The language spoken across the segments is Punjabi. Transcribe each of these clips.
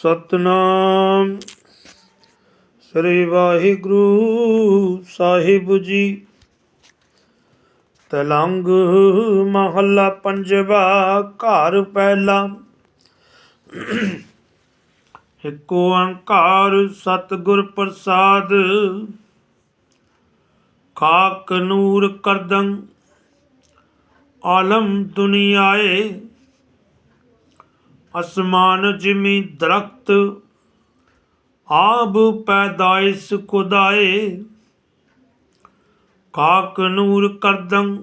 ਸਤਨਾਮ। ਸ੍ਰੀ ਵਾਹਿਗੁਰੂ ਸਾਹਿਬ ਜੀ। ਤਲੰਗ ਮਹੱਲਾ ਪੰਜਵਾ, ਘਰ ਪਹਿਲਾ। ਇੱਕ ਓੰਕਾਰ ਸਤਿਗੁਰ ਪ੍ਰਸਾਦ। ਖਾਕ ਨੂਰ ਕਰਦੰ। ਆਲਮ ਦੁਨੀਆਏ ਅਸਮਾਨ ਜਿਮੀ ਦਰਖਤ, ਆਬ ਪੈਦਾਇਸ਼ ਖੁਦਾਏ, ਕਾਕ ਨੂਰ ਕਰਦੰ,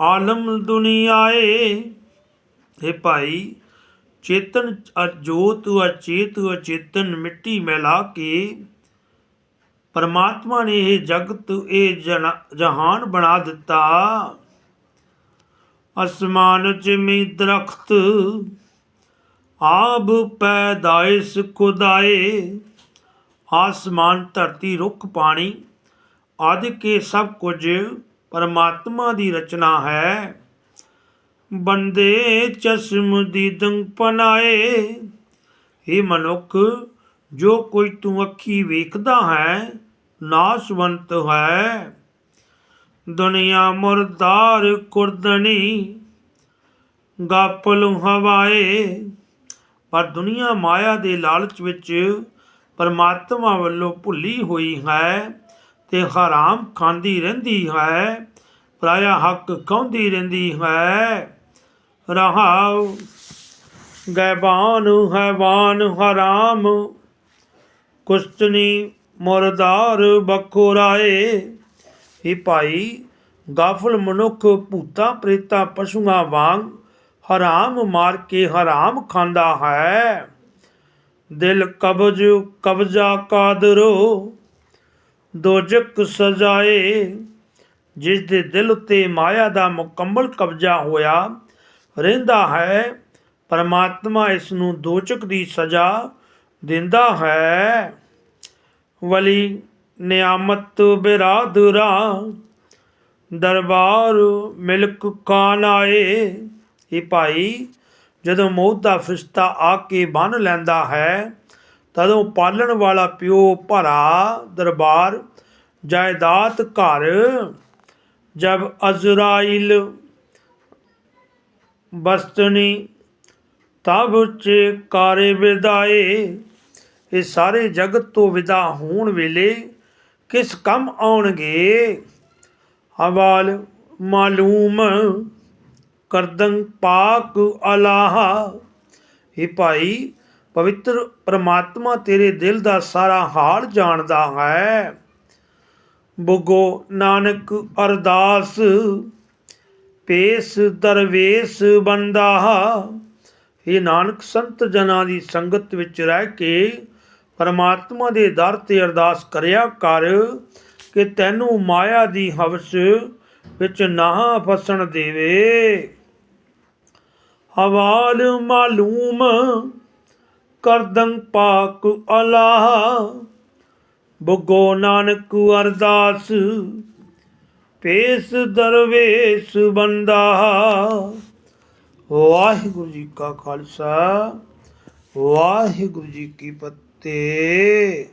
ਆਲਮ ਦੁਨੀਆਏ। ਇਹ ਭਾਈ, ਚੇਤਨ ਅਜੋਤ ਅਚੇਤ ਅਚੇਤਨ ਮਿੱਟੀ ਮਿਲਾ ਕੇ ਪਰਮਾਤਮਾ ਨੇ ਇਹ ਜਗਤ ਇਹ ਜਹਾਨ ਬਣਾ ਦਿੱਤਾ। ਅਸਮਾਨ ਜਿਮੀ ਦਰਖਤ, ਆਬ ਪੈਦਾਇਸ਼ ਖੁਦਾਏ। ਆਸਮਾਨ ਧਰਤੀ, ਰੁੱਖ ਪਾਣੀ, ਆਦਿ ਕੇ ਸਭ ਕੁਝ ਪਰਮਾਤਮਾ ਦੀ ਰਚਨਾ ਹੈ। ਬੰਦੇ ਚਸ਼ਮ ਦੀਦੰ ਪਨਾਏ। ਇਹ ਮਨੁੱਖ, ਜੋ ਕੁਝ ਤੂੰ ਅੱਖੀ ਵੇਖਦਾ ਹੈ, ਨਾਸਵੰਤ ਹੈ। ਦੁਨੀਆ ਮੁਰਦਾਰ ਕੁਰਦਨੀ ਗਾਪਲ ਹਵਾਏ। ਪਰ ਦੁਨੀਆ ਮਾਇਆ ਦੇ ਲਾਲਚ ਵਿੱਚ ਪਰਮਾਤਮਾ ਵੱਲੋਂ ਭੁੱਲੀ ਹੋਈ ਹੈ ਤੇ ਹਰਾਮ ਖਾਂਦੀ ਰਹਿੰਦੀ ਹੈ, ਪਰਾਇਆ ਹੱਕ ਕਹੁੰਦੀ ਰਹਿੰਦੀ ਹੈ। ਰਹਾਉ, ਗੈਬਾਨ ਹੈਵਾਨ ਹਰਾਮ, ਕੁਸ਼ਤਨੀ ਮੁਰਦਾਰ ਬਖੋਰਾਏ। ਇਹ ਭਾਈ, ਗਾਫਲ ਮਨੁੱਖ ਭੂਤਾਂ ਪ੍ਰੇਤਾਂ ਪਸ਼ੂਆਂ ਵਾਂਗ ਹਰਾਮ ਮਾਰ ਕੇ ਹਰਾਮ ਖਾਂਦਾ ਹੈ। ਦਿਲ ਕਬਜ, ਕਬਜ਼ਾ ਕਾਦਰੋ, ਦੋਜਕ ਸਜਾਏ। ਜਿਸ ਦੇ ਦਿਲ ਉੱਤੇ ਮਾਇਆ ਦਾ ਮੁਕੰਮਲ ਕਬਜ਼ਾ ਹੋਇਆ, ਰਹਿੰਦਾ ਹੈ। ਪਰਮਾਤਮਾ ਇਸ ਨੂੰ ਦੋਚਕ ਦੀ ਸਜ਼ਾ ਦਿੰਦਾ ਹੈ। ਵਲੀ ਨਿਆਮਤ ਬਿਰਾਦਰਾ ਦਰਬਾਰ ਮਿਲਕ ਖਾਨ ਆਏ। ਇਹ ਭਾਈ ਜਦੋਂ ਮੌਤ ਦਾ ਫਰਿਸ਼ਤਾ ਆ ਕੇ ਬੰਨ ਲੈਂਦਾ ਹੈ, ਤਦੋਂ ਪਾਲਣ ਵਾਲਾ ਪਿਓ ਭਰਾ ਦਰਬਾਰ, ਜਾਇਦਾਦ ਘਰ, ਜਬ ਅਜ਼ਰਾਇਲ ਬਸਤਨੀ, ਤਬ ਚ ਕਾਰੇ ਵਿਦਾਏ। ਇਹ ਸਾਰੇ ਜਗਤ ਤੋਂ ਵਿਦਾ ਹੋਣ ਵੇਲੇ ਕਿਸ ਕੰਮ ਆਉਣਗੇ? ਹਵਾਲ ਮਾਲੂਮ ਕਰਦੰ ਪਾਕ ਅਲਾਹ। ਇਹ ਭਾਈ, ਪਵਿੱਤਰ ਪ੍ਰਮਾਤਮਾ ਤੇਰੇ ਦਿਲ ਦਾ ਸਾਰਾ ਹਾਲ ਜਾਣਦਾ ਹੈ। ਬੁਗੋ ਨਾਨਕ ਅਰਦਾਸ, ਪੇਸ ਦਰਵੇਸ ਬੰਦਾ। ਇਹ ਨਾਨਕ ਸੰਤ ਜਨਾਂ ਦੀ ਸੰਗਤ ਵਿੱਚ ਰਹਿ ਕੇ ਪਰਮਾਤਮਾ ਦੇ ਦਰ ਤੇ ਅਰਦਾਸ ਕਰਿਆ ਕਰ ਕਿ ਤੈਨੂੰ ਮਾਇਆ ਦੀ ਹਵਸ ਵਿੱਚ ਨਾ ਫਸਣ ਦੇਵੇ। ਹਵਾਲ ਮਾਲੂਮ ਕਰਦੰ ਪਾਕ ਅਲਾਹ ਬੁਗੋ ਨਾਨਕ ਅਰਦਾਸ, ਪੇਸ ਦਰਵੇਸ ਬੰਦਾ। ਵਾਹਿਗੁਰੂ ਜੀ ਕਾ ਖਾਲਸਾ, ਵਾਹਿਗੁਰੂ ਜੀ ਕੀ ਫਤਿਹ। 'ਤੇ